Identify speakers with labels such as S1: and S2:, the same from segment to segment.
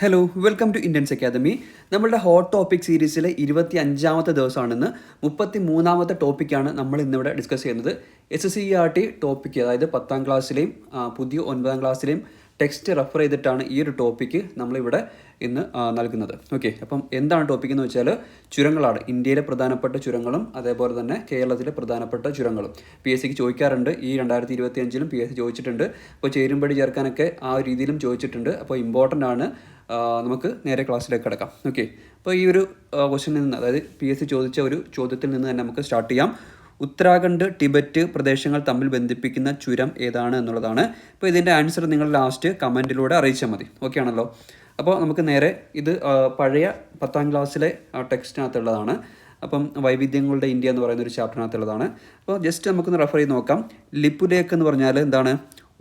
S1: Hello welcome to Indians academy നമ്മളുടെ hot topic സീരീസിലെ ഇരുപത്തി അഞ്ചാമത്തെ ദിവസമാണെന്ന് മുപ്പത്തി മൂന്നാമത്തെ ടോപ്പിക്കാണ് നമ്മൾ ഇന്നിവിടെ ഡിസ്കസ് ചെയ്യുന്നത്. S S C R T topic അതായത് പത്താം ക്ലാസ്സിലെയും പുതിയ ഒൻപതാം ക്ലാസ്സിലെയും ടെക്സ്റ്റ് റെഫർ ചെയ്തിട്ടാണ് ഈ ഒരു ടോപ്പിക്ക് നമ്മളിവിടെ ഇന്ന് നൽകുന്നത്. ഓക്കെ അപ്പം എന്താണ് ടോപ്പിക് എന്ന് വെച്ചാൽ ചുരങ്ങളാണ്. ഇന്ത്യയിലെ പ്രധാനപ്പെട്ട ചുരങ്ങളും അതേപോലെ തന്നെ കേരളത്തിലെ പ്രധാനപ്പെട്ട ചുരങ്ങളും. പി എസ് സിക്ക് ചോദിക്കാറുണ്ട് ഈ രണ്ടായിരത്തി ഇരുപത്തി അഞ്ചിലും പി എസ് സി ചോദിച്ചിട്ടുണ്ട്. അപ്പോൾ ചേരുംപടി ചേർക്കാനൊക്കെ ആ രീതിയിലും ചോദിച്ചിട്ടുണ്ട്. അപ്പോൾ ഇമ്പോർട്ടന്റ് ആണ് നമുക്ക് നേരെ ക്ലാസ്സിലേക്ക് കിടക്കാം. ഓക്കെ അപ്പോൾ ഈ ഒരു ക്വസ്റ്റിനിൽ നിന്ന് അതായത് പി എസ് സി ചോദിച്ച ഒരു ചോദ്യത്തിൽ നിന്ന് തന്നെ നമുക്ക് സ്റ്റാർട്ട് ചെയ്യാം. ഉത്തരാഖണ്ഡ് ടിബറ്റ് പ്രദേശങ്ങൾ തമ്മിൽ ബന്ധിപ്പിക്കുന്ന ചുരം ഏതാണ് എന്നുള്ളതാണ്. അപ്പോൾ ഇതിന്റെ ആൻസർ നിങ്ങൾ ലാസ്റ്റ് കമന്റിലൂടെ അറിയിച്ചാൽ മതി. ഓക്കെ ആണല്ലോ? അപ്പോൾ നമുക്ക് നേരെ ഇത് പഴയ പത്താം ക്ലാസ്സിലെ ടെക്സ്റ്റിനകത്തുള്ളതാണ് അപ്പം വൈവിധ്യങ്ങളുടെ ഇന്ത്യ എന്ന് പറയുന്ന ഒരു ചാപ്റ്ററിനകത്തുള്ളതാണ് അപ്പോൾ ജസ്റ്റ് നമുക്കൊന്ന് റെഫർ ചെയ്ത് നോക്കാം. ലിപ്പുലേക്ക് എന്ന് പറഞ്ഞാൽ എന്താണ്?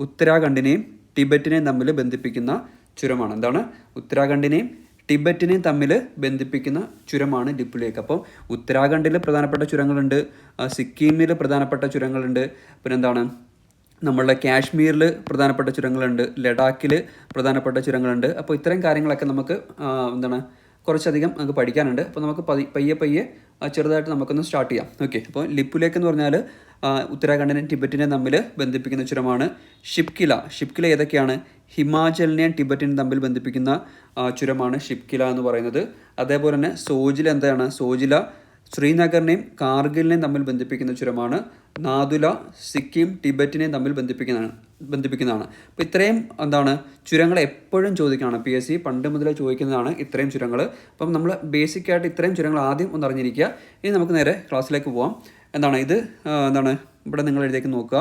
S1: ഉത്തരാഖണ്ഡിനെയും ടിബറ്റിനെയും തമ്മിൽ ബന്ധിപ്പിക്കുന്ന ചുരമാണ്. എന്താണ്? ഉത്തരാഖണ്ഡിനെയും ടിബറ്റിനെയും തമ്മിൽ ബന്ധിപ്പിക്കുന്ന ചുരമാണ് ഡിപ്പു ലേക്ക് അപ്പോൾ ഉത്തരാഖണ്ഡിൽ പ്രധാനപ്പെട്ട ചുരങ്ങളുണ്ട് സിക്കിമിൽ പ്രധാനപ്പെട്ട ചുരങ്ങളുണ്ട് പിന്നെ എന്താണ് നമ്മളുടെ കാശ്മീരിൽ പ്രധാനപ്പെട്ട ചുരങ്ങളുണ്ട് ലഡാക്കിൽ പ്രധാനപ്പെട്ട ചുരങ്ങളുണ്ട്. അപ്പോൾ ഇത്തരം കാര്യങ്ങളൊക്കെ നമുക്ക് എന്താണ്? കുറച്ചധികം നമുക്ക് പഠിക്കാനുണ്ട്. അപ്പോൾ നമുക്ക് പയ്യെ പയ്യെ ചെറുതായിട്ട് നമുക്കൊന്ന് സ്റ്റാർട്ട് ചെയ്യാം. ഓക്കെ. അപ്പോൾ ലിപ്പുലേക്ക് എന്ന് പറഞ്ഞാൽ ആ, ഉത്തരാഖണ്ഡിനെയും ടിബറ്റിനെയും തമ്മിൽ ബന്ധിപ്പിക്കുന്ന ചുരമാണ് ഷിപ്കില. ഷിപ്കില ഏതൊക്കെയാണ്? ഹിമാചലിനെയും ടിബറ്റിനെയും തമ്മിൽ ബന്ധിപ്പിക്കുന്ന ചുരമാണ് ഷിപ്കില എന്ന് പറയുന്നത്. അതേപോലെ തന്നെ സോജില എന്താണ്? സോജില ശ്രീനഗറിനെയും കാർഗിലിനെയും തമ്മിൽ ബന്ധിപ്പിക്കുന്ന ചുരമാണ്. നാദുല സിക്കിം ടിബറ്റിനെയും തമ്മിൽ ബന്ധിപ്പിക്കുന്നതാണ് ബന്ധിപ്പിക്കുന്നതാണ്. അപ്പോൾ ഇത്രയും എന്താണ് ചുരങ്ങൾ എപ്പോഴും ചോദിക്കുകയാണ് പി എസ് സി. പണ്ട് മുതലേ ചോദിക്കുന്നതാണ് ഇത്രയും ചുരങ്ങൾ അപ്പം നമ്മൾ ബേസിക്കായിട്ട് ഇത്രയും ചുരങ്ങൾ ആദ്യം ഒന്ന് അറിഞ്ഞിരിക്കുക ഇനി നമുക്ക് നേരെ ക്ലാസ്സിലേക്ക് പോവാം. എന്താണ് ഇത്? എന്താണ്? ഇവിടെ നിങ്ങൾ എഴുതിയേക്ക് നോക്കുക.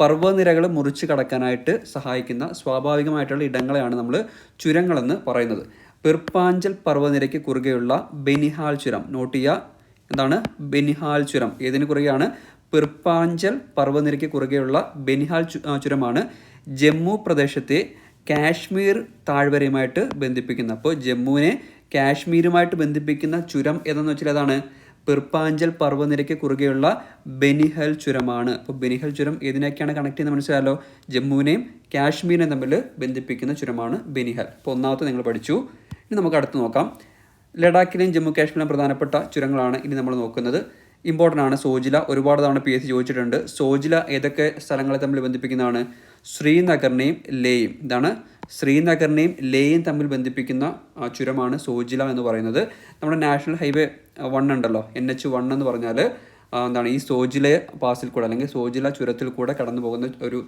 S1: പർവനിരകൾ മുറിച്ച് കടക്കാനായിട്ട് സഹായിക്കുന്ന സ്വാഭാവികമായിട്ടുള്ള ഇടങ്ങളെയാണ് നമ്മൾ ചുരങ്ങളെന്ന് പറയുന്നത്. പിർപ്പാഞ്ചൽ പർവനിരയ്ക്ക് കുറുകെയുള്ള ബെനിഹാൽ ചുരം നോട്ട് ചെയ്യുക. എന്താണ്? ബെനിഹാൽ ചുരം. ഏതിന് കുറുകെയാണ്? പിർപ്പാഞ്ചൽ പർവനിരയ്ക്ക് കുറുകെയുള്ള ബെനിഹാൽ ചുരമാണ് ജമ്മു പ്രദേശത്തെ കാശ്മീർ താഴ്വരയുമായിട്ട് ബന്ധിപ്പിക്കുന്നത്. അപ്പോൾ ജമ്മുവിനെ കാശ്മീരുമായിട്ട് ബന്ധിപ്പിക്കുന്ന ചുരം ഏതെന്ന് വെച്ചാൽ ഏതാണ്? പിർപ്പാഞ്ചൽ പർവനിരയ്ക്ക് കുറുകെയുള്ള ബെനിഹൽ ചുരമാണ്. അപ്പോൾ ബെനിഹൽ ചുരം ഏതിനൊക്കെയാണ് കണക്ട് ചെയ്യുന്നത് മനസ്സിലായല്ലോ? ജമ്മുവിനെയും കാശ്മീരിനെയും തമ്മിൽ ബന്ധിപ്പിക്കുന്ന ചുരമാണ് ബെനിഹൽ. അപ്പോൾ ഒന്നാമത്തെ നിങ്ങൾ പഠിച്ചു. ഇനി നമുക്ക് അടുത്ത് നോക്കാം. ലഡാക്കിലെയും ജമ്മു കാശ്മീരിലെയും പ്രധാനപ്പെട്ട ചുരങ്ങളാണ് ഇനി നമ്മൾ നോക്കുന്നത്. ഇമ്പോർട്ടന്റ് ആണ്. സോജില ഒരുപാട് തവണ പി എസ് സി ചോദിച്ചിട്ടുണ്ട്. സോജില ഏതൊക്കെ സ്ഥലങ്ങളെ തമ്മിൽ ബന്ധിപ്പിക്കുന്നതാണ്? ശ്രീനഗറിനെയും ലേയും. ഇതാണ് ശ്രീനഗറിനെയും ലേയും തമ്മിൽ ബന്ധിപ്പിക്കുന്ന ചുരമാണ് സോജില എന്ന് പറയുന്നത്. നമ്മുടെ നാഷണൽ ഹൈവേ വൺ ഉണ്ടല്ലോ എൻ എച്ച് വൺ എന്ന് പറഞ്ഞാൽ എന്താണ് ഈ സോജില പാസിൽ കൂടെ അല്ലെങ്കിൽ സോജില ചുരത്തിൽ കൂടെ കടന്നു പോകുന്ന ഒരു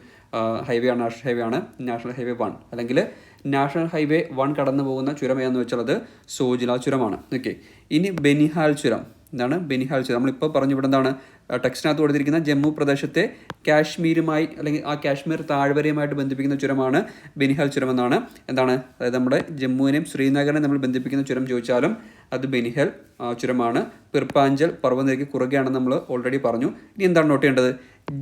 S1: ഹൈവേ ആണ് നാഷണൽ ഹൈവേ ആണ് നാഷണൽ ഹൈവേ വൺ. അല്ലെങ്കിൽ നാഷണൽ ഹൈവേ വൺ കടന്നു പോകുന്ന ചുരം ഏതെന്ന് വെച്ചാൽ അത് സോജില ചുരമാണ്. ഓക്കെ. ഇനി ബെനിഹാൽ ചുരം. എന്താണ്? ബെനിഹാൽ ചുരം. നമ്മളിപ്പോൾ പറഞ്ഞു ഇവിടെ എന്താണ് ടെക്സ്റ്റിനകത്ത് കൊടുത്തിരിക്കുന്ന ജമ്മു പ്രദേശത്തെ കാശ്മീരുമായി അല്ലെങ്കിൽ ആ കാശ്മീർ താഴ്വരയുമായിട്ട് ബന്ധിപ്പിക്കുന്ന ചുരമാണ് ബെനിഹാൽ ചുരം എന്നാണ് എന്താണ്? അതായത് നമ്മുടെ ജമ്മുവിനെയും ശ്രീനഗറിനെയും നമ്മൾ ബന്ധിപ്പിക്കുന്ന ചുരം ചോദിച്ചാലും അത് ബെനിഹൽ ചുരമാണ്. പിർപ്പാഞ്ചൽ പർവനിരയ്ക്ക് കുറുകെയാണെന്ന് നമ്മൾ ഓൾറെഡി പറഞ്ഞു. ഇനി എന്താണ് നോട്ട് ചെയ്യേണ്ടത്?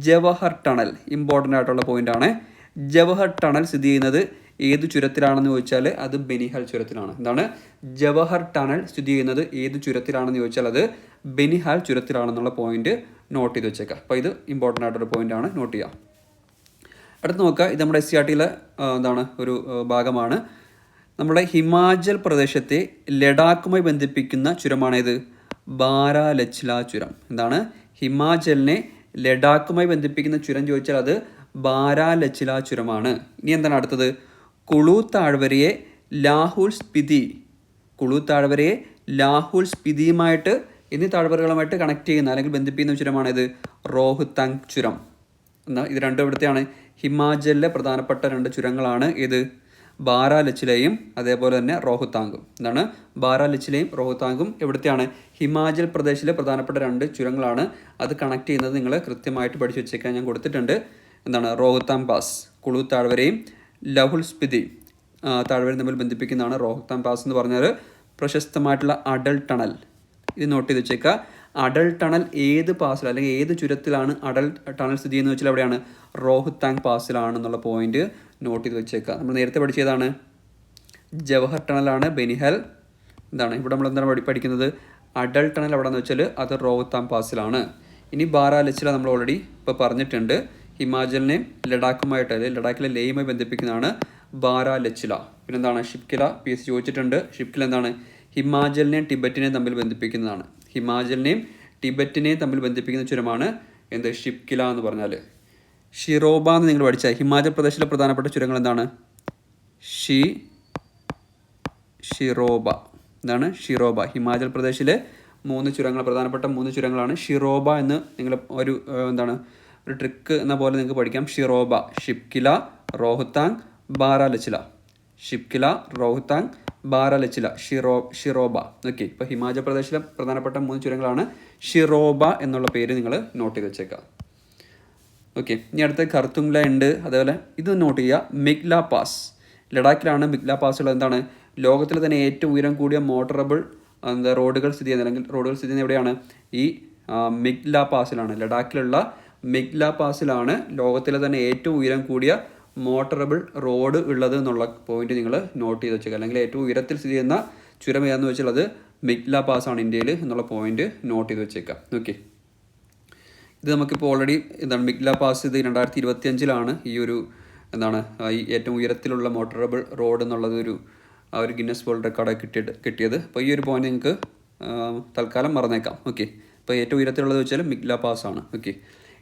S1: ജവഹർ ടണൽ ഇമ്പോർട്ടന്റ് ആയിട്ടുള്ള പോയിന്റാണ് ജവഹർ ടണൽ സ്ഥിതി ചെയ്യുന്നത് ഏത് ചുരത്തിലാണെന്ന് ചോദിച്ചാൽ അത് ബെനിഹൽ ചുരത്തിലാണ്. എന്താണ്? ജവഹർ ടണൽ സ്ഥിതി ചെയ്യുന്നത് ഏത് ചുരത്തിലാണെന്ന് ചോദിച്ചാൽ അത് ബെനിഹാൽ ചുരത്തിലാണെന്നുള്ള പോയിന്റ് നോട്ട് ചെയ്ത് വെച്ചേക്കുക അപ്പോൾ ഇത് ഇമ്പോർട്ടന്റ് ആയിട്ടൊരു പോയിന്റ് ആണ് നോട്ട് ചെയ്യുക അടുത്ത് നോക്കുക. ഇത് നമ്മുടെ എസ് സി ആർ ടിയിലെ എന്താണ്? ഒരു ഭാഗമാണ്. നമ്മുടെ ഹിമാചൽ പ്രദേശത്തെ ലഡാക്കുമായി ബന്ധിപ്പിക്കുന്ന ചുരമാണേത് ബാരാലച്ചില ചുരം. എന്താണ്? ഹിമാചലിനെ ലഡാക്കുമായി ബന്ധിപ്പിക്കുന്ന ചുരം ചോദിച്ചാൽ അത് ബാരാലച്ചില ചുരമാണ്. ഇനി എന്താണ് അടുത്തത്? കുളു താഴ്വരയെ ലാഹുൽ സ്പിതി കുളു താഴ്വരയെ ലാഹുൽ സ്പിതിയുമായിട്ട് എന്നീ താഴ്വരകളുമായിട്ട് കണക്ട് ചെയ്യുന്ന അല്ലെങ്കിൽ ബന്ധിപ്പിക്കുന്ന ചുരമാണിത്. റോഹ്തങ് ചുരം. എന്നാൽ ഇത് രണ്ടും ഇവിടുത്തെയാണ്. ഹിമാചലിലെ പ്രധാനപ്പെട്ട രണ്ട് ചുരങ്ങളാണ് ഇത്. ബാരാലച്ചിലയും അതേപോലെ തന്നെ റോഹ്താങ്കും എന്താണ് ബാരാലച്ചിലയും റോഹ്താങ്കും എവിടുത്തെയാണ് ഹിമാചൽ പ്രദേശിലെ പ്രധാനപ്പെട്ട രണ്ട് ചുരങ്ങളാണ് അത് കണക്ട് ചെയ്യുന്നത്. നിങ്ങൾ കൃത്യമായിട്ട് പഠിച്ചു വെച്ചേക്കാൻ ഞാൻ കൊടുത്തിട്ടുണ്ട്. എന്താണ്? റോഹ്താങ് പാസ് കുളു താഴ്വരയും ലഹുൽ സ്പിതി താഴ്വര തമ്മിൽ ബന്ധിപ്പിക്കുന്നതാണ് റോഹ്താങ് പാസ് എന്ന് പറഞ്ഞാൽ പ്രശസ്തമായിട്ടുള്ള അഡൽ ടണൽ. ഇത് നോട്ട് ചെയ്ത് വെച്ചേക്കുക. അടൽ ടണൽ ഏത് പാസിൽ അല്ലെങ്കിൽ ഏത് ചുരത്തിലാണ് അടൽ ടണൽ സ്ഥിതി എന്ന് വെച്ചാൽ എവിടെയാണ് റോഹ്താങ് പാസിലാണെന്നുള്ള പോയിന്റ് നോട്ട് ചെയ്ത് വെച്ചേക്കുക. നമ്മൾ നേരത്തെ പഠിച്ചതാണ് ജവഹർ ടണലാണ് ബെനിഹൽ. എന്താണ്? ഇവിടെ നമ്മൾ എന്താണ് പഠി- പഠിക്കുന്നത്? അടൽ ടണൽ എവിടെയെന്ന് വെച്ചാൽ അത് റോഹ്താങ് പാസിലാണ്. ഇനി ബാരാലച്ചില നമ്മൾ ഓൾറെഡി ഇപ്പോൾ പറഞ്ഞിട്ടുണ്ട്. ഹിമാചലിനെയും ലഡാക്കുമായിട്ട് അതായത് ലഡാക്കിലെ ലേയുമായി ബന്ധിപ്പിക്കുന്നതാണ് ബാര ലച്ചില. പിന്നെന്താണ്? ഷിപ്കില പി എസ് ചോദിച്ചിട്ടുണ്ട്. ഷിപ്കില എന്താണ്? ഹിമാചലിനെയും ടിബറ്റിനെയും തമ്മിൽ ബന്ധിപ്പിക്കുന്നതാണ്. ഹിമാചലിനെയും ടിബറ്റിനെയും തമ്മിൽ ബന്ധിപ്പിക്കുന്ന ചുരമാണ് എന്ത്? ഷിപ്കില എന്ന് പറഞ്ഞാൽ ഷിറോബ എന്ന് നിങ്ങൾ പഠിച്ച ഹിമാചൽ പ്രദേശിലെ പ്രധാനപ്പെട്ട ചുരങ്ങൾ എന്താണ്? ഷി ഷിറോബ. എന്താണ്? ഷിറോബ. ഹിമാചൽ പ്രദേശിലെ മൂന്ന് ചുരങ്ങൾ പ്രധാനപ്പെട്ട മൂന്ന് ചുരങ്ങളാണ് ഷിറോബ എന്ന് നിങ്ങൾ ഒരു എന്താണ്? ഒരു ട്രിക്ക് എന്ന പോലെ നിങ്ങൾക്ക് പഠിക്കാം. ഷിറോബ ഷിപ്കില റോഹ്താങ് ബാരാലച്ചില. ഷിപ്കില റോഹ്താങ് ബാരാലച്ചില. ഷിറോ ഷിറോബ. ഓക്കെ ഇപ്പോൾ ഹിമാചൽ പ്രദേശിലെ പ്രധാനപ്പെട്ട മൂന്ന് ചുരങ്ങളാണ് ഷിറോബ എന്നുള്ള പേര് നിങ്ങൾ നോട്ട് ചെയ്ത് വെച്ചേക്കാം. ഓക്കെ ഇനി അടുത്ത കർത്തുംല ഉണ്ട്. അതേപോലെ ഇത് നോട്ട് ചെയ്യുക. മിഗ്ല പാസ്. ലഡാക്കിലാണ് മിഗ്ല പാസ് ഉള്ളത്. എന്താണ്? ലോകത്തിലെ തന്നെ ഏറ്റവും ഉയരം കൂടിയ മോട്ടറബിൾ എന്താ റോഡുകൾ സ്ഥിതി ചെയ്യുന്നത്. അല്ലെങ്കിൽ റോഡുകൾ സ്ഥിതി ചെയ്യുന്നത് എവിടെയാണ്? ഈ മിഗ്ല പാസിലാണ്. ലഡാക്കിലുള്ള മിഗ്ല പാസിലാണ് ലോകത്തിലെ തന്നെ ഏറ്റവും ഉയരം കൂടിയ മോട്ടറബിൾ റോഡ് ഉള്ളത് എന്നുള്ള പോയിന്റ് നിങ്ങൾ നോട്ട് ചെയ്ത് വെച്ചേക്കുക അല്ലെങ്കിൽ ഏറ്റവും ഉയരത്തിൽ സ്ഥിതി ചെയ്യുന്ന ചുരം ഏതെന്ന് വെച്ചാൽ അത് മിഗ്ല പാസ് ആണ് ഇന്ത്യയിൽ എന്നുള്ള പോയിന്റ് നോട്ട് ചെയ്ത് വെച്ചേക്കാം. ഓക്കെ ഇത് നമുക്കിപ്പോൾ ഓൾറെഡി എന്താണ് മിഗ്ല പാസ് ഇത് രണ്ടായിരത്തി ഇരുപത്തി അഞ്ചിലാണ് ഈ ഒരു എന്താണ് ഈ ഏറ്റവും ഉയരത്തിലുള്ള മോട്ടറബിൾ റോഡ് എന്നുള്ളത് ഒരു ആ ഒരു ഗിന്നസ് വേൾഡ് റെക്കോർഡ് കിട്ടിയിട്ട് കിട്ടിയത്. അപ്പോൾ ഈ ഒരു പോയിന്റ് നിങ്ങൾക്ക് തൽക്കാലം മറന്നേക്കാം. ഓക്കെ അപ്പോൾ ഏറ്റവും ഉയരത്തിലുള്ളത് വെച്ചാൽ മിഗ്ല പാസ് ആണ് ഓക്കെ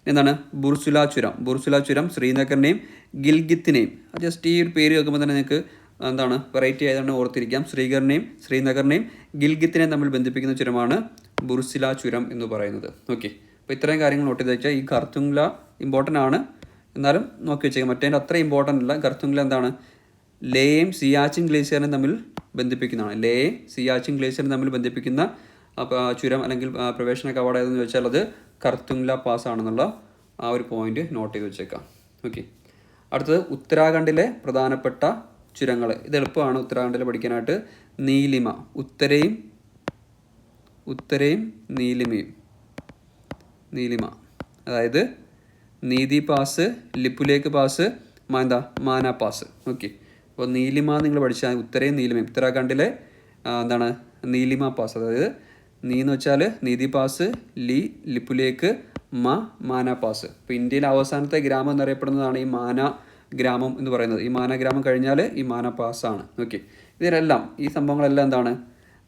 S1: എന്താണ്? ബുർസുല ചുരം. ബുർസുല ചുരം ശ്രീനഗറിനെയും ഗിൽഗിത്തിനെയും. ജസ്റ്റ് ഈ ഒരു പേര് കേൾക്കുമ്പോൾ തന്നെ നിങ്ങൾക്ക് എന്താണ്? വെറൈറ്റി ആയതാണ് ഓർത്തിരിക്കാം. ശ്രീഗറിനെയും ശ്രീനഗറിനെയും ഗിൽഗിത്തിനെയും തമ്മിൽ ബന്ധിപ്പിക്കുന്ന ചുരമാണ് ബുർസില ചുരം എന്ന് പറയുന്നത്. ഓക്കെ അപ്പോൾ ഇത്രയും കാര്യങ്ങൾ നോട്ട് ചെയ്ത് വെച്ചാൽ ഈ ഖർത്തുങ്ല ഇമ്പോർട്ടന്റ് ആണ്. എന്നാലും നോക്കി വെച്ചേക്കാം. മറ്റേ അത്ര ഇമ്പോർട്ടന്റ് അല്ല. ഖർത്തുങ്ല എന്താണ്? ലേയും സിയാച്ചിൻ ഗ്ലേസിയറിനെ തമ്മിൽ ബന്ധിപ്പിക്കുന്നതാണ്. ലേയും സിയാച്ചിൻ ഗ്ലേസിയറിനെ തമ്മിൽ ബന്ധിപ്പിക്കുന്ന ചുരം അല്ലെങ്കിൽ പ്രവേശന കവാട ഏതെന്ന് വെച്ചാൽ അത് കർത്തുങ്ല പാസ് ആണെന്നുള്ള ആ ഒരു പോയിന്റ് നോട്ട് ചെയ്ത് വെച്ചേക്കാം. ഓക്കെ അടുത്തത് ഉത്തരാഖണ്ഡിലെ പ്രധാനപ്പെട്ട ചുരങ്ങൾ. ഇത് എളുപ്പമാണ് ഉത്തരാഖണ്ഡിൽ പഠിക്കാനായിട്ട്. നീലിമ. ഉത്തരയും ഉത്തരയും നീലിമയും. നീലിമ. അതായത് നീതി പാസ് ലിപ്പുലേക്ക് പാസ് എന്താ മാന പാസ്. ഓക്കെ അപ്പോൾ നീലിമ നിങ്ങൾ പഠിച്ചാൽ ഉത്തരയും നീലിമയും. ഉത്തരാഖണ്ഡിലെ എന്താണ് നീലിമ പാസ്. അതായത് നീ എന്ന് വെച്ചാൽ നീതി പാസ് ലി ലിപ്പുലേക്ക് മ മാന പാസ്. ഇപ്പോൾ ഇന്ത്യയിലെ അവസാനത്തെ ഗ്രാമം എന്നറിയപ്പെടുന്നതാണ് ഈ മാന ഗ്രാമം എന്ന് പറയുന്നത്. ഈ മാന ഗ്രാമം കഴിഞ്ഞാൽ ഈ മാന പാസ്സാണ് ഓക്കെ ഇതിലെല്ലാം ഈ സംഭവങ്ങളെല്ലാം എന്താണ്?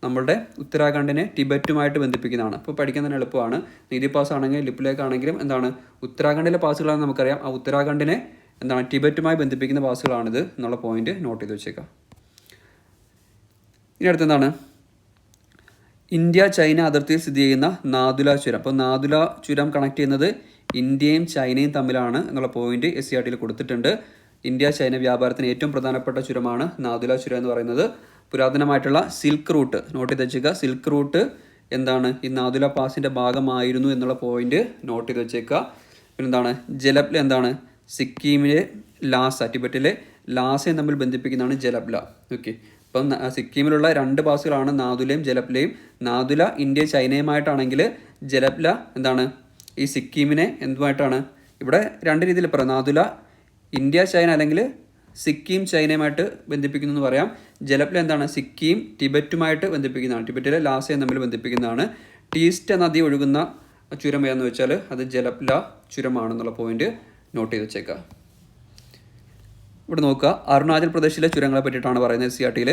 S1: നമ്മളുടെ ഉത്തരാഖണ്ഡിനെ ടിബറ്റുമായിട്ട് ബന്ധിപ്പിക്കുന്നതാണ്. അപ്പോൾ പഠിക്കാൻ തന്നെ എളുപ്പമാണ്. നീതി പാസ് ആണെങ്കിൽ ലിപ്പിലേക്കാണെങ്കിലും എന്താണ്? ഉത്തരാഖണ്ഡിലെ പാസുകളാണെന്ന് നമുക്കറിയാം. ആ ഉത്തരാഖണ്ഡിനെ എന്താണ്? ടിബറ്റുമായി ബന്ധിപ്പിക്കുന്ന പാസുകളാണിത് എന്നുള്ള പോയിന്റ് നോട്ട് ചെയ്ത് വെച്ചേക്കാം. ഇനി അടുത്ത എന്താണ് ഇന്ത്യ ചൈന അതിർത്തിയിൽ സ്ഥിതി ചെയ്യുന്ന നാദുല ചുരം. അപ്പോൾ നാദുല ചുരം കണക്ട് ചെയ്യുന്നത് ഇന്ത്യയും ചൈനയും തമ്മിലാണ് എന്നുള്ള പോയിന്റ് എസ് സി ആർ ടിയിൽ കൊടുത്തിട്ടുണ്ട്. ഇന്ത്യ ചൈന വ്യാപാരത്തിന് ഏറ്റവും പ്രധാനപ്പെട്ട ചുരമാണ് നാദുല ചുരം എന്ന് പറയുന്നത്. പുരാതനമായിട്ടുള്ള സിൽക്ക് റൂട്ട് നോട്ട് ചെയ്ത് വെച്ചേക്കുക. സിൽക്ക് റൂട്ട് എന്താണ്? ഈ നാദുല പാസിന്റെ ഭാഗമായിരുന്നു എന്നുള്ള പോയിന്റ് നോട്ട് ചെയ്ത് വെച്ചേക്കുക. പിന്നെന്താണ്? ജലപ്ല എന്താണ്? സിക്കിമിലെ ലാസ ടിബറ്റിലെ ലാസയും തമ്മിൽ ബന്ധിപ്പിക്കുന്നതാണ് ജലപ്ല. ഓക്കെ ഇപ്പം സിക്കിമിലുള്ള രണ്ട് പാസുകളാണ് നാദുലയും ജലപ്ലയും. നാദുല ഇന്ത്യ ചൈനയുമായിട്ടാണെങ്കിൽ ജലപ്ല എന്താണ്? ഈ സിക്കിമിനെ എന്തുമായിട്ടാണ്? ഇവിടെ രണ്ട് രീതിയിൽ പറയാം. നാദുല ഇന്ത്യ ചൈന അല്ലെങ്കിൽ സിക്കിം ചൈനയുമായിട്ട് ബന്ധിപ്പിക്കുന്നു എന്ന് പറയാം. ജലപ്ല എന്താണ്? സിക്കിം ടിബറ്റുമായിട്ട് ബന്ധിപ്പിക്കുന്നതാണ്. ടിബറ്റിലെ ലാസയും തമ്മിൽ ബന്ധിപ്പിക്കുന്നതാണ്. ടീസ്റ്റ നദി ഒഴുകുന്ന ചുരം ഏതെന്ന് വെച്ചാൽ അത് ജലപ്ല ചുരമാണെന്നുള്ള പോയിന്റ് നോട്ട് ചെയ്ത് വെച്ചേക്കാം ഇവിടെ നോക്കുക. അരുണാചൽ പ്രദേശിലെ ചുരങ്ങളെ പറ്റിയിട്ടാണ് പറയുന്നത് സി ആർ ടിയിൽ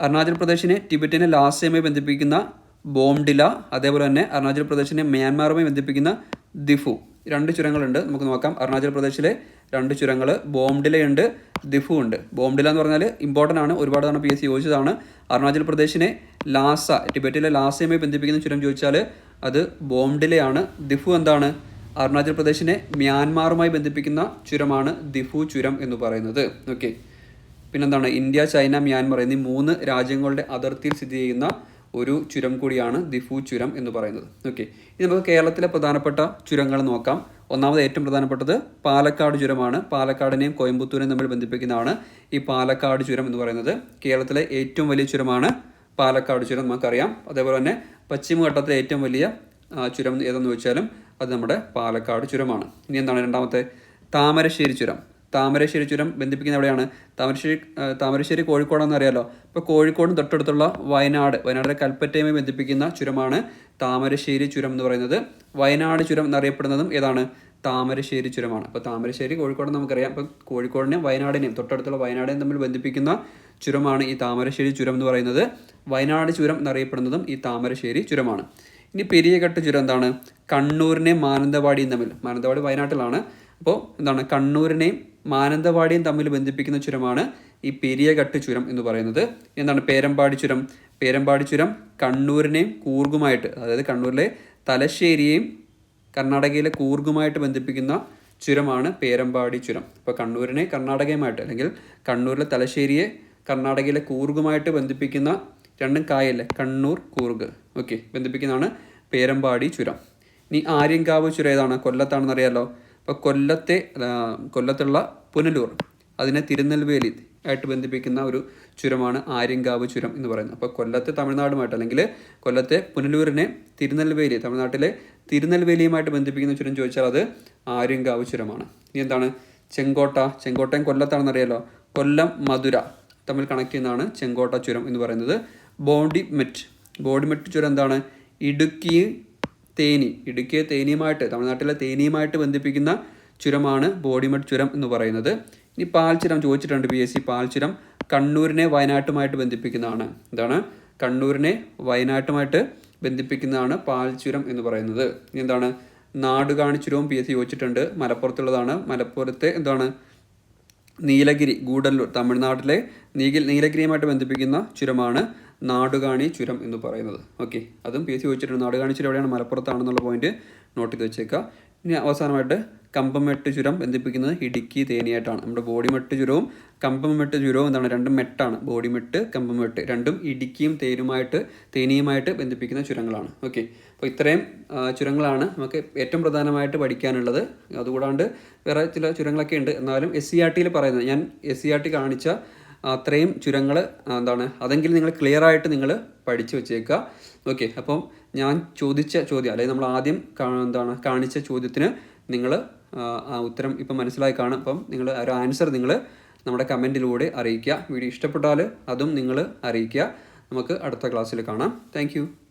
S1: അരുണാചൽ പ്രദേശിനെ ടിബറ്റിനെ ലാസ്യമായി ബന്ധിപ്പിക്കുന്ന ബോംഡില അതേപോലെ തന്നെ അരുണാചൽ പ്രദേശിനെ മ്യാൻമാറുമായി ബന്ധിപ്പിക്കുന്ന ദിഫു. രണ്ട് ചുരങ്ങളുണ്ട്. നമുക്ക് നോക്കാം. അരുണാചൽ പ്രദേശിലെ രണ്ട് ചുരങ്ങൾ ബോംഡിലയുണ്ട് ദിഫു ഉണ്ട് ബോംഡില എന്ന് പറഞ്ഞാൽ ഇമ്പോർട്ടന്റ് ആണ്. ഒരുപാട് തവണ പി എസ് സി ചോദിച്ചതാണ്. അരുണാചൽ പ്രദേശിനെ ലാസ ടിബറ്റിലെ ലാസയുമായി ബന്ധിപ്പിക്കുന്ന ചുരം ചോദിച്ചാൽ അത് ബോംഡിലയാണ്. ദിഫു എന്താണ്? അരുണാചൽ പ്രദേശിനെ മ്യാൻമാറുമായി ബന്ധിപ്പിക്കുന്ന ചുരമാണ് ദിഫു ചുരം എന്ന് പറയുന്നത്. ഓക്കെ പിന്നെന്താണ്? ഇന്ത്യ ചൈന മ്യാൻമാർ എന്നീ മൂന്ന് രാജ്യങ്ങളുടെ അതിർത്തിയിൽ സ്ഥിതി ചെയ്യുന്ന ഒരു ചുരം കൂടിയാണ് ദിഫു ചുരം എന്ന് പറയുന്നത്. ഓക്കെ ഇനി നമുക്ക് കേരളത്തിലെ പ്രധാനപ്പെട്ട ചുരങ്ങൾ നോക്കാം. ഒന്നാമത് ഏറ്റവും പ്രധാനപ്പെട്ടത് പാലക്കാട് ചുരമാണ്. പാലക്കാടിനെയും കോയമ്പത്തൂരിനെയും തമ്മിൽ ബന്ധിപ്പിക്കുന്നതാണ് ഈ പാലക്കാട് ചുരം എന്ന് പറയുന്നത്. കേരളത്തിലെ ഏറ്റവും വലിയ ചുരമാണ് പാലക്കാട് ചുരം നമുക്കറിയാം. അതേപോലെ തന്നെ പശ്ചിമഘട്ടത്തിലെ ഏറ്റവും വലിയ ചുരം ഏതെന്ന് ചോദിച്ചാലും അത് നമ്മുടെ പാലക്കാട് ചുരമാണ്. ഇനി എന്താണ് രണ്ടാമത്തെ? താമരശ്ശേരി ചുരം. താമരശ്ശേരി ചുരം ബന്ധിപ്പിക്കുന്ന എവിടെയാണ്? താമരശ്ശേരി താമരശ്ശേരി കോഴിക്കോടാണെന്ന് അറിയാലോ. ഇപ്പോൾ കോഴിക്കോടും തൊട്ടടുത്തുള്ള വയനാട് വയനാടിലെ കൽപ്പറ്റയുമായി ബന്ധിപ്പിക്കുന്ന ചുരമാണ് താമരശ്ശേരി ചുരം എന്ന് പറയുന്നത്. വയനാട് ചുരം എന്നറിയപ്പെടുന്നതും ഏതാണ്? താമരശ്ശേരി ചുരമാണ്. അപ്പോൾ താമരശ്ശേരി കോഴിക്കോട് നമുക്കറിയാം. അപ്പോൾ കോഴിക്കോടിനെയും വയനാടിനെയും തൊട്ടടുത്തുള്ള വയനാടിനെയും തമ്മിൽ ബന്ധിപ്പിക്കുന്ന ചുരമാണ് ഈ താമരശ്ശേരി ചുരം എന്ന് പറയുന്നത്. വയനാട് ചുരം എന്നറിയപ്പെടുന്നതും ഈ താമരശ്ശേരി ചുരമാണ്. ഇനി പെരിയഘട്ട് ചുരം എന്താണ്? കണ്ണൂരിനെയും മാനന്തവാടിയും തമ്മിൽ. മാനന്തവാടി വയനാട്ടിലാണ്. അപ്പോൾ എന്താണ്? കണ്ണൂരിനെയും മാനന്തവാടിയും തമ്മിൽ ബന്ധിപ്പിക്കുന്ന ചുരമാണ് ഈ പെരിയഘട്ട് ചുരം എന്ന് പറയുന്നത്. എന്താണ് പേരമ്പാടി ചുരം? പേരമ്പാടി ചുരം കണ്ണൂരിനെയും കൂർഗുമായിട്ട് അതായത് കണ്ണൂരിലെ തലശ്ശേരിയെയും കർണാടകയിലെ കൂർഗുമായിട്ട് ബന്ധിപ്പിക്കുന്ന ചുരമാണ് പേരമ്പാടി ചുരം. അപ്പോൾ കണ്ണൂരിനെ കർണാടകയുമായിട്ട് അല്ലെങ്കിൽ കണ്ണൂരിലെ തലശ്ശേരിയെ കർണാടകയിലെ കൂർഗുമായിട്ട് ബന്ധിപ്പിക്കുന്ന രണ്ടും കായല്ലേ? കണ്ണൂർ കൂർഗ്. ഓക്കെ ബന്ധിപ്പിക്കുന്നതാണ്. പേരമ്പാടി ചുരം. ഇനി ആര്യങ്കാവ് ചുരം ഏതാണ്? കൊല്ലത്താണെന്ന് അറിയാമല്ലോ അപ്പോൾ കൊല്ലത്തെ കൊല്ലത്തുള്ള പുനലൂർ. അതിനെ തിരുനെൽവേലി ആയിട്ട് ബന്ധിപ്പിക്കുന്ന ഒരു ചുരമാണ് ആര്യങ്കാവ് ചുരം എന്ന് പറയുന്നത്. അപ്പോൾ കൊല്ലത്തെ തമിഴ്നാടുമായിട്ട് അല്ലെങ്കിൽ കൊല്ലത്തെ പുനലൂരിനെ തിരുനെൽവേലി തമിഴ്നാട്ടിലെ തിരുനെൽവേലിയുമായിട്ട് ബന്ധിപ്പിക്കുന്ന ചുരം ചോദിച്ചാൽ അത് ആര്യങ്കാവ് ചുരമാണ്. ഇനി എന്താണ്? ചെങ്കോട്ട. ചെങ്കോട്ടയും കൊല്ലത്താണെന്ന് അറിയാലോ. കൊല്ലം മധുര. തമ്മിൽ കണക്ട് ചെയ്യുന്നതാണ് ചെങ്കോട്ട ചുരം എന്ന് പറയുന്നത്. ബോണ്ടി മെറ്റ് മെറ്റ് ചുരം എന്താണ്? ഇടുക്കി തേനി. ഇടുക്കിയെ തേനിയുമായിട്ട് തമിഴ്നാട്ടിലെ തേനിയുമായിട്ട് ബന്ധിപ്പിക്കുന്ന ചുരമാണ് ബോഡിമെട്ട് ചുരം എന്ന് പറയുന്നത്. ഇനി പാൽച്ചുരം ചോദിച്ചിട്ടുണ്ട് പി എസ് സി. പാൽച്ചുരം കണ്ണൂരിനെ വയനാട്ടുമായിട്ട് ബന്ധിപ്പിക്കുന്നതാണ്. എന്താണ്? കണ്ണൂരിനെ വയനാട്ടുമായിട്ട് ബന്ധിപ്പിക്കുന്നതാണ് പാൽച്ചുരം എന്ന് പറയുന്നത്. ഇനി എന്താണ്? നാടുകാണി ചുരവും പി എസ് സി ചോദിച്ചിട്ടുണ്ട്. മലപ്പുറത്തുള്ളതാണ്. മലപ്പുറത്തെ എന്താണ്? നീലഗിരി ഗൂഡല്ലൂർ തമിഴ്നാട്ടിലെ നീഗിൽ നീലഗിരിയുമായിട്ട് ബന്ധിപ്പിക്കുന്ന ചുരമാണ് നാടുകാണി ചുരം എന്ന് പറയുന്നത്. ഓക്കെ അതും പി എസ് സി ചോദിച്ചിട്ടുണ്ട്. നാടുകാണി ചുരം എവിടെയാണ്? മലപ്പുറത്താണെന്നുള്ള പോയിന്റ് നോട്ട് ചെയ്ത് വെച്ചേക്കുക ഇനി അവസാനമായിട്ട് കമ്പമെട്ട് ചുരം ബന്ധിപ്പിക്കുന്നത് ഇടുക്കി തേനിയായിട്ടാണ്. നമ്മുടെ ബോഡിമെട്ട് ചുരവും കമ്പമെട്ട് ചുരവും എന്താണ്? രണ്ടും മെട്ടാണ്. ബോഡിമെട്ട് കമ്പമെട്ട് രണ്ടും ഇടുക്കിയും തേനുമായിട്ട് തേനിയുമായിട്ട് ബന്ധിപ്പിക്കുന്ന ചുരങ്ങളാണ്. ഓക്കെ അപ്പോൾ ഇത്രയും ചുരങ്ങളാണ് നമുക്ക് ഏറ്റവും പ്രധാനമായിട്ട് പഠിക്കാനുള്ളത്. അതുകൂടാണ്ട് വേറെ ചില ചുരങ്ങളൊക്കെ ഉണ്ട്. എന്നാലും എസ് സി ആർ ടിയിൽ പറയുന്നത് ഞാൻ എസ് സി ആർ ടി കാണിച്ച അത്രയും ചുരങ്ങൾ എന്താണ് അതെങ്കിലും നിങ്ങൾ ക്ലിയർ ആയിട്ട് നിങ്ങൾ പഠിച്ചു വെച്ചേക്കുക. ഓക്കെ അപ്പം ഞാൻ ചോദിച്ച ചോദ്യം അല്ലെങ്കിൽ നമ്മൾ ആദ്യം എന്താണ് കാണിച്ച ചോദ്യത്തിന് നിങ്ങൾ ഉത്തരം ഇപ്പം മനസ്സിലായി കാണും. അപ്പം നിങ്ങൾ ഒരു ആൻസർ നിങ്ങൾ നമ്മുടെ കമന്റിലൂടെ അറിയിക്കുക. വീഡിയോ ഇഷ്ടപ്പെട്ടാൽ അതും നിങ്ങൾ അറിയിക്കുക. നമുക്ക് അടുത്ത ക്ലാസ്സിൽ കാണാം. താങ്ക്